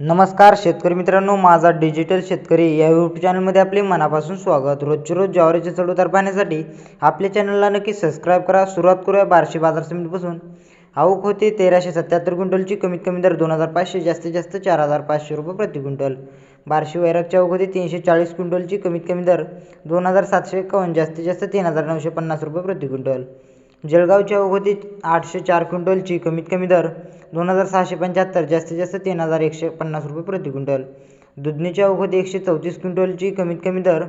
नमस्कार शेतकरी मित्रांनो माझा डिजिटल शेतकरी या यूट्यूब चॅनलमध्ये आपले मनापासून स्वागत. रोजचे रोज ज्वारीचे चढउतार पाहण्यासाठी आपल्या चॅनलला नक्की सबस्क्राईब करा. सुरुवात करूया बार्शी बाजार समितीपासून. आवक होते तेराशे सत्याहत्तर क्विंटलची कमीत कमी दर दोन हजार पाचशे जास्तीत जास्त चार हजार पाचशे रुपये प्रति क्विंटल बार्शी वैरागची आवक होती तीनशे चाळीस क्विंटलची कमीत कमी दर दोन हजार सातशे एकावन्न जास्तीत जास्त तीन हजार नऊशे पन्नास रुपये प्रति क्विंटल जळगावच्या आवक होती आठशे चार क्विंटलची कमीत कमी दर दोन हजार सहाशे पंच्याहत्तर जास्तीत जास्त तीन हजार एकशे पन्नास रुपये प्रति क्विंटल. दुधनीच्या आवक एकशे चौतीस क्विंटलची कमीत कमी दर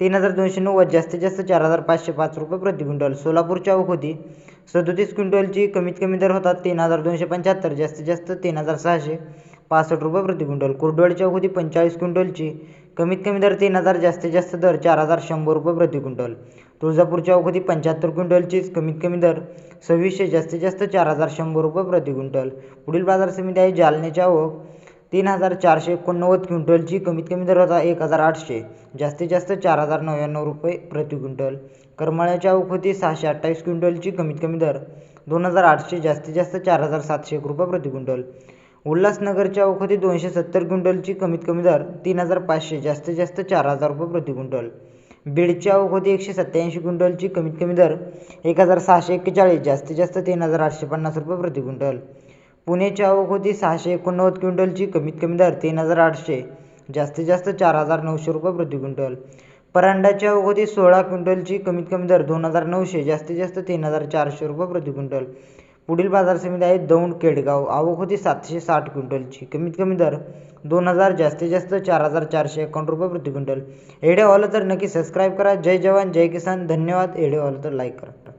तीन हजार दोनशे नव्वद जास्तीत जास्त चार हजार पाचशे पाच रुपये प्रति क्विंटल. सोलापूरच्या आवक होती सदोतीस क्विंटलची कमीत कमी दर होता तीन हजार दोनशे पंच्याहत्तर जास्तीत जास्त तीन हजार सहाशे. पासष्ट रुपये प्रति क्विंटल. कुर्डवाडीची होती पंचेचाळीस क्विंटलची. कमीत कमी दर तीन हजार जास्तीत जास्त दर चार हजार शंभर रुपये प्रति क्विंटल. तुळजापूरच्या आवक पंच्याहत्तर क्विंटलचीच. कमीत कमी दर सव्वीसशे जास्तीत जास्त चार हजार शंभर रुपये प्रति क्विंटल. पुढील बाजार समिती आहे जालन्याच्या आवक. तीन हजार चारशे एकोणनव्वद क्विंटलची. कमीत कमी दर होता एक हजार आठशे जास्तीत जास्त चार हजार नव्याण्णव रुपये प्रति क्विंटल. करमाळ्याची आवक होती सहाशे अठ्ठावीस क्विंटलची. कमीत कमी दर दोन हजार आठशे जास्तीत जास्त चार हजार सातशे एक रुपये प्रति क्विंटल. उल्हासनगरच्या अवखती होती दोनशे सत्तर क्विंटलची कमीत कमी दर तीन हजार पाचशे जास्तीत जास्त चार हजार रुपये प्रति क्विंटल बीडच्या अवखती होती एकशे सत्त्याऐंशी क्विंटलची कमीत कमी दर एक हजार सहाशे एक्केचाळीस जास्तीत जास्त तीन हजार आठशे पन्नास रुपये प्रति क्विंटल पुणेच्या अवखती होती सहाशे एकोणनव्वद क्विंटलची कमीत कमी दर तीन हजार आठशे जास्तीत जास्त चार हजार नऊशे रुपये प्रति क्विंटल परांडाच्या अवघती होती सोळा क्विंटलची कमीत कमी दर दोन हजार नऊशे जास्तीत जास्त तीन हजार चारशे रुपये प्रति क्विंटल पुढील बाजार समिती आहे दौंड केडगाव. आवक होती सातशे साठ क्विंटलची. कमीत कमी दर दोन हजार जास्तीत जास्त चार हजार चारशे एकावन्न रुपये प्रति क्विंटल. एडे आवडला तर नक्की सबस्क्राईब करा. जय जवान जय किसान. धन्यवाद. एडे आवडला तर लाईक करा.